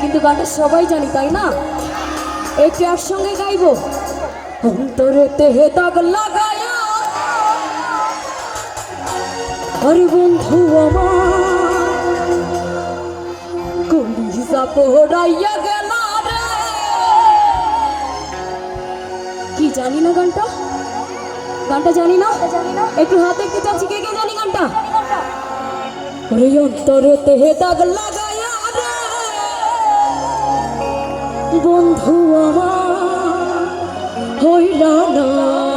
কিন্তু গানটা সবাই জানি তাই না? একটু একসঙ্গে গাইবো। অন্তরেতে হে দাগ লাগায়া আরে বন্ধু আমার কলিজা পোড়াইয়া গেল রে? কি জানি না গানটা? গানটা জানি না? একটু হাতে দেখতে চাচ্ছি কে কে জানি গানটা? ওরে অন্তরেতে হে দাগ লাগায়া বন্ধু আমার হইলা না।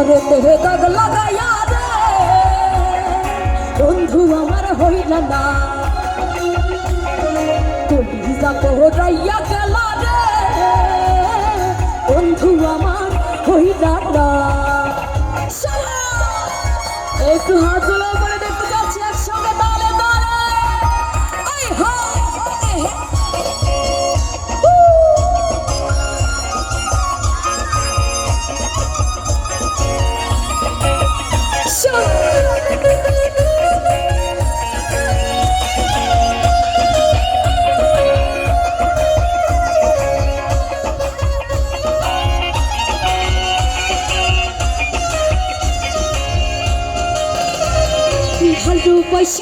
অন্তরে তেরে দাগ লাগাইয়া রে বন্ধু আমার হইল না। কলিজা পোহরাইয়া গেল রে বন্ধু আমার হইল না। একটু হাতগুলো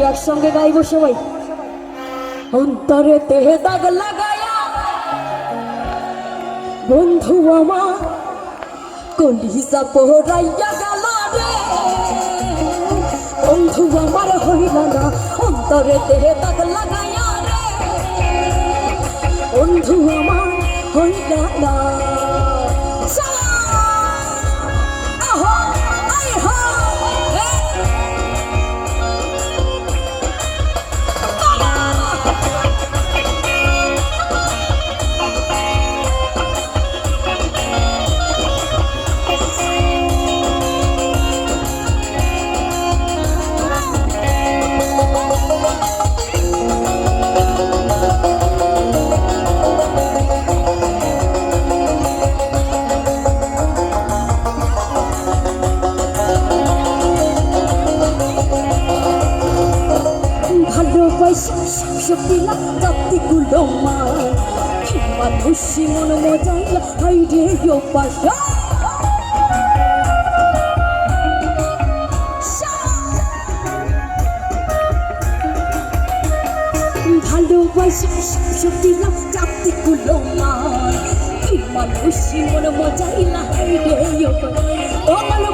একটু একসঙ্গে গাইবো সবাই। অন্তরে তেহে দাগ লাগায়া, বন্ধু আমার, কলিজা পোহরাইয়া গেল বন্ধু আমার হইল না, অন্তরে তেহে দাগ লাগায়া রে। বন্ধু আমার হইল না। ভালোবাসি সপিলা জাতিগুলো মার মানুষ মন মজাইলা, হাই রে ইয়ো পাশা। ভালোবাসি সপিলা জাতিগুলো মার মানুষ মন মজাইলা, হাই রে ইয়ো কমল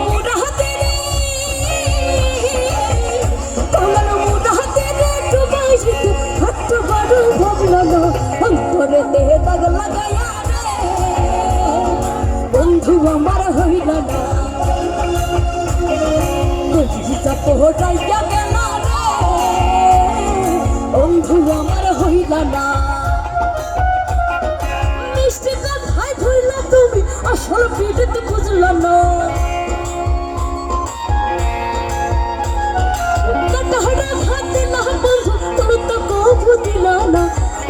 চাপ হটাইয়া গেল বন্ধু, আমার হইল না। মিষ্টি কথায় ধইলা তুমি, আসল পিঠে তো বুঝল না।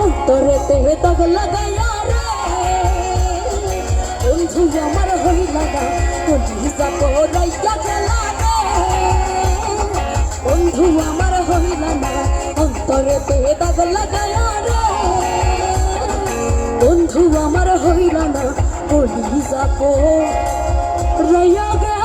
অন্তরেতে দাগ লাগাইয়া রে। বন্ধু, আমার হইলা না। কোন হিসাব রাইয়া গেলা বন্ধু আমার হইল না অন্তরে দাগ লাগায় বন্ধু আমার হইল না কলিজা পড়াইয়া গেলা